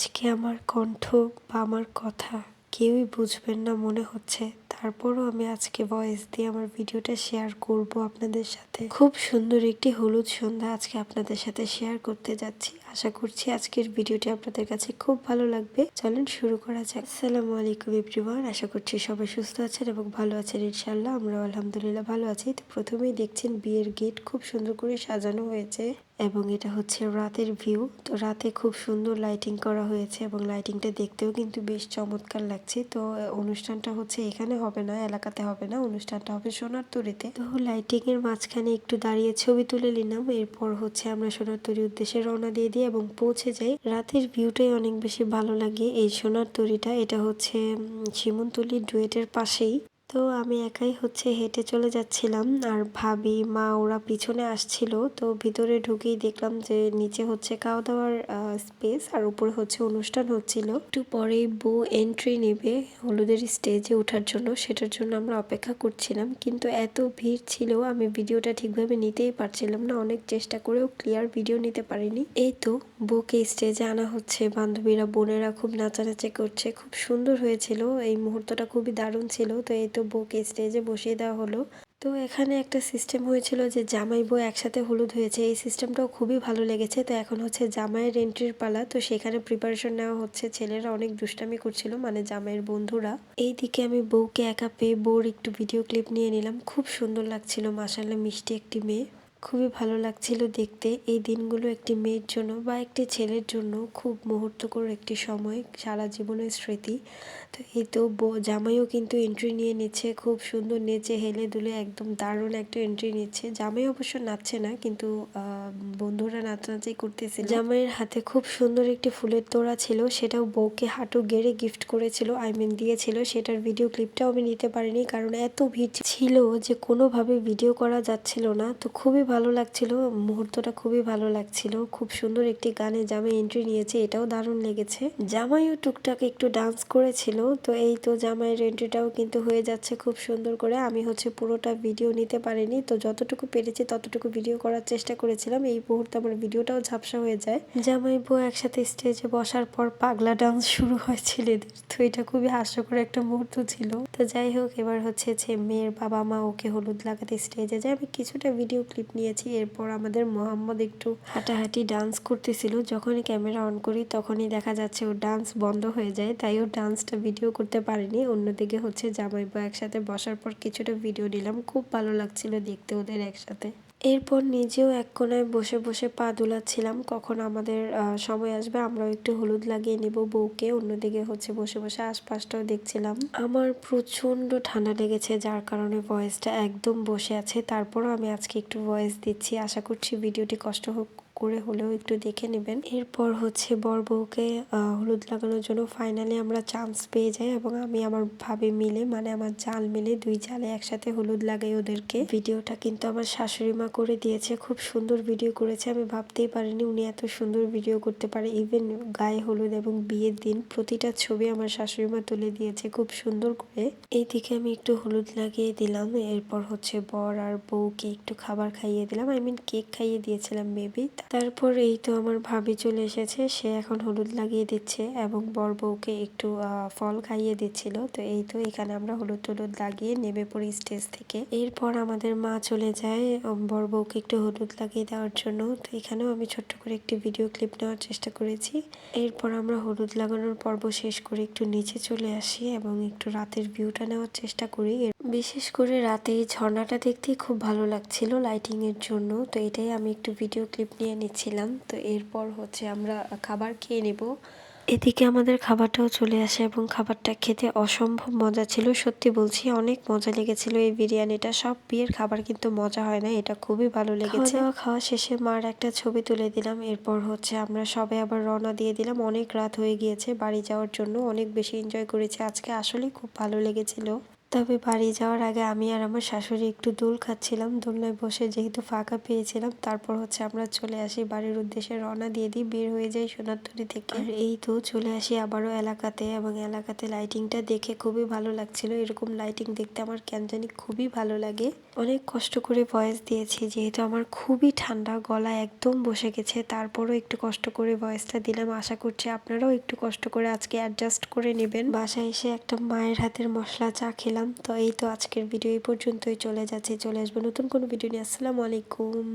আজকে আমার কণ্ঠ বা আমার কথা কেউই বুঝবেন না মনে হচ্ছে। তারপরও আমি আজকে ভয়েস দিয়ে আমার ভিডিওটা শেয়ার করব আপনাদের সাথে। খুব সুন্দর একটি হলুদ সন্ধ্যা আজকে আপনাদের সাথে শেয়ার করতে যাচ্ছি। আশা করছি আজকের ভিডিওটি আপনাদের কাছে খুব ভালো লাগবে। চলেন শুরু করা যাক। আসসালামু আলাইকুম এভরিওয়ান আশা করছি সবাই সুস্থ আছেন এবং ভালো আছেন ইনশাল্লাহ আমরা আলহামদুলিল্লাহ ভালো আছি। তো প্রথমেই দেখছেন বিয়ের গেট খুব সুন্দর করে সাজানো হয়েছে। এবং এটা হচ্ছে রাতের ভিউ। তো রাতে খুব সুন্দর লাইটিং করা হয়েছে এবং লাইটিংটা দেখতেও কিন্তু বেশ চমৎকার লাগছে। তো অনুষ্ঠানটা হচ্ছে এখানে হবে না, এলাকাতে হবে না, অনুষ্ঠানটা হবে সোনার তরিতে। তো লাইটিং এর মাঝখানে একটু দাঁড়িয়ে ছবি তুলে নিলাম। এরপর হচ্ছে আমরা সোনার তরির উদ্দেশ্যে রওনা দিয়ে দিই এবং পৌঁছে যাই। রাতের ভিউটাই অনেক বেশি ভালো লাগে এই সোনার তরিটা। এটা হচ্ছে শিমুনতলি ডুয়েটের পাশেই। তো আমি একাই হচ্ছে হেঁটে চলে যাচ্ছিলাম। আর ভাবি, মা ওরা পিছনে আসছিল। তো ভিতরে ঢুকেই দেখলাম যে নিচে হচ্ছে খাওয়া দাওয়ার স্পেস আর উপরে হচ্ছে অনুষ্ঠান হচ্ছিল। একটু পরেই বউ এন্ট্রি নেবে হলুদের স্টেজে ওঠার জন্য। সেটার জন্য আমরা অপেক্ষা করছিলাম। কিন্তু এত ভিড় ছিল, আমি ভিডিওটা ঠিকভাবে নিতেই পারছিলাম না। অনেক চেষ্টা করেও ক্লিয়ার ভিডিও নিতে পারিনি। এই তো বউকে স্টেজে আনা হচ্ছে। বান্ধবীরা, বোনেরা খুব নাচানাচি করছে। খুব সুন্দর হয়েছিল। এই মুহূর্তটা খুবই দারুণ ছিল। তো এই তো বউকে স্টেজে বসিয়ে দেওয়া হলো। তো এখানে একটা সিস্টেম হয়েছিল যে জামাই বউ একসাথে হলুদ হয়েছে। এই সিস্টেমটাও খুবই ভালো লেগেছে। তো এখন হচ্ছে জামাইয়ের এন্ট্রির পালা। তো সেখানে প্রিপারেশন নেওয়া হচ্ছে। ছেলেরা অনেক দুষ্টামি করছিল মানে জামাইয়ের বন্ধুরা। এই দিকে আমি বউকে একা পেয়ে বউর একটু ভিডিও ক্লিপ নিয়ে নিলাম। খুব সুন্দর লাগছিল মাসাল্লা মিষ্টি একটি মেয়ে। খুবই ভালো লাগছিল দেখতে। এই দিনগুলো একটি মেয়ের জন্য বা একটি ছেলের জন্য খুব মুহূর্তকর একটি সময়, সারা জীবনের স্মৃতি। তো এই তো জামাইও কিন্তু এন্ট্রি নিয়ে নিচ্ছে, খুব সুন্দর নেচে, হেলে দুলে একদম দারুণ একটা এন্ট্রি নিচ্ছে। জামাই অবশ্য নাচছে না, কিন্তু বন্ধুরা নাচ নাচানাচি করতেছে জামাইয়ের হাতে খুব সুন্দর একটি ফুলের তোড়া ছিল, সেটাও বউকে হাঁটু গেড়ে গিফট করেছিল আই মিন দিয়েছিল। সেটার ভিডিও ক্লিপটাও আমি নিতে পারিনি, কারণ এত ভিড় ছিল যে কোনোভাবে ভিডিও করা যাচ্ছিল না। তো খুবই ভালো লাগছিল, মুহূর্তটা খুবই ভালো লাগছিল। খুব সুন্দর একটি গানে জামাই এন্ট্রি নিয়েছে, এটাও দারুণ লেগেছে। জামাইও টুকটাক একটু ডান্স করেছিল, তো এই তো জামাইয়ের এন্ট্রিটাও কিন্তু হয়ে যাচ্ছে খুব সুন্দর করে। আমি হচ্ছে পুরোটা ভিডিও নিতে পারিনি, তো যতটুকু পেরেছি ততটুকু ভিডিও করার চেষ্টা করেছিলাম। এই মুহূর্তে আমার ভিডিওটাও ঝাপসা হয়ে যায়। জামাই বউ একসাথে স্টেজে বসার পর পাগলা ডান্স শুরু হয় ছেলেদের তো এটা খুবই হাস্যকর একটা মুহূর্ত ছিল। তো যাই হোক, এবার হচ্ছে যে মেয়ের বাবা মা ওকে হলুদ লাগাতে স্টেজে যায়। আমি কিছুটা ভিডিও ক্লিপ নিয়েছি। এরপর আমাদের মোহাম্মদ একটু হাঁটাহাঁটি ডান্স করতেছিল। যখনই ক্যামেরা অন করি, তখনই দেখা যাচ্ছে ওর ডান্স বন্ধ হয়ে যায়। তাই ওর ডান্সটা ভিডিও করতে পারেনি। অন্যদিকে হচ্ছে জামাইবা একসাথে বসার পর কিছুটা ভিডিও নিলাম। খুব ভালো লাগছিল দেখতে ওদের একসাথে। এরপর নিজেও এক কোনায় বসে বসে পা দুলাচ্ছিলাম। কখন আমাদের সময় আসবে আমরাও একটু হলুদ লাগিয়ে নেব বউকে। অন্যদিকে হচ্ছে বসে বসে আশপাশটাও দেখছিলাম। আমার প্রচণ্ড ঠান্ডা লেগেছে, যার কারণে ভয়েসটা একদম বসে আছে। তারপরও আমি আজকে একটু ভয়েস দিচ্ছি। আশা করছি ভিডিওটি কষ্ট হোক। করে হলেও একটু দেখে নেবেন। এরপর হচ্ছে বর বউকে হলুদ লাগানোর জন্য ফাইনালি আমরা চান্স পেয়ে যাই এবং আমি আমার ভাবে মিলে মানে আমার জাল মিলে দুই জালে একসাথে হলুদ লাগাই ওদেরকে। ভিডিওটা কিন্তু আমার শাশুড়ি মা করে দিয়েছে, খুব সুন্দর ভিডিও করেছে, আমি ভাবতেই পারিনি উনি এত সুন্দর ভিডিও করতে পারে। ইভেন গায়ে হলুদ এবং বিয়ের দিন প্রতিটা ছবি আমার শাশুড়ি মা তুলে দিয়েছে খুব সুন্দর করে। এই দিকে আমি একটু হলুদ লাগিয়ে দিলাম, এরপর হচ্ছে বর আর বউকে একটু খাবার খাইয়ে দিলাম। আই মিন কেক খাইয়ে দিয়েছিলাম বেবি তারপর এই তো আমার ভাবি চলে এসেছে। সে এখন হলুদ লাগিয়ে দিচ্ছে এবং বর বউকে একটু ফল খাইয়ে দিচ্ছিল। তো এই তো এখানে আমরা হলুদ টলুদ লাগিয়ে নেমে পড়ি স্টেজ থেকে। এরপর আমাদের মা চলে যায় বর বউকে একটু হলুদ লাগিয়ে দেওয়ার জন্য। তো এখানেও আমি ছোট্ট করে একটি ভিডিও ক্লিপ নেওয়ার চেষ্টা করেছি। এরপর আমরা হলুদ লাগানোর পর্ব শেষ করে একটু নিচে চলে আসি এবং একটু রাতের ভিউটা নেওয়ার চেষ্টা করি। বিশেষ করে রাতে এই ঝর্ণাটা দেখতেই খুব ভালো লাগছিল লাইটিং এর জন্য। তো এটাই আমি একটু ভিডিও ক্লিপ নিয়ে নিচ্ছিলাম। তো এরপর হচ্ছে আমরা খাবার খেয়ে নেব। এদিকে আমাদের খাবারটাও চলে আসে এবং খাবারটা খেতে অসম্ভব মজা ছিল। সত্যি বলছি, অনেক মজা লেগেছিল এই বিরিয়ানিটা। সব বিয়ের খাবার কিন্তু মজা হয় না, এটা খুবই ভালো লেগেছে। খাওয়া শেষে মার একটা ছবি তুলে দিলাম। এরপর হচ্ছে আমরা সবে আবার রওনা দিয়ে দিলাম। অনেক রাত হয়ে গিয়েছে বাড়ি যাওয়ার জন্য। অনেক বেশি এনজয় করেছি। আজকে আসলে খুব ভালো লেগেছিল। তবে বাড়ি যাওয়ার আগে আমি আর আমার শাশুড়ি একটু দোল খাচ্ছিলাম। দোলনায় বসে যেহেতু ফাঁকা পেয়েছিলাম, তারপর হচ্ছে আমরা চলে আসি বাড়ির উদ্দেশ্যে রওনা দিয়ে দিই, বের হয়ে যাই সোনারতলি থেকে। আর এই তো চলে আসি আবারও এলাকাতে এবং এলাকাতে লাইটিংটা দেখে খুবই ভালো লাগছিল। এরকম লাইটিং দেখতে আমার কেন জানি খুবই ভালো লাগে। অনেক কষ্ট করে ভয়েস দিয়েছি, যেহেতু আমার খুবই ঠান্ডা, গলা একদম বসে গেছে। তারপরও একটু কষ্ট করে ভয়েসটা দিলাম। আশা করছি আপনারাও একটু কষ্ট করে আজকে অ্যাডজাস্ট করে নেবেন। বাসায় এসে একটা মায়ের হাতের মশলা চা খেলাম। তো এই তো আজকের ভিডিও এই পর্যন্তই। চলে যাচ্ছে, চলে আসব নতুন কোনো ভিডিও নিয়ে। আসসালামু আলাইকুম।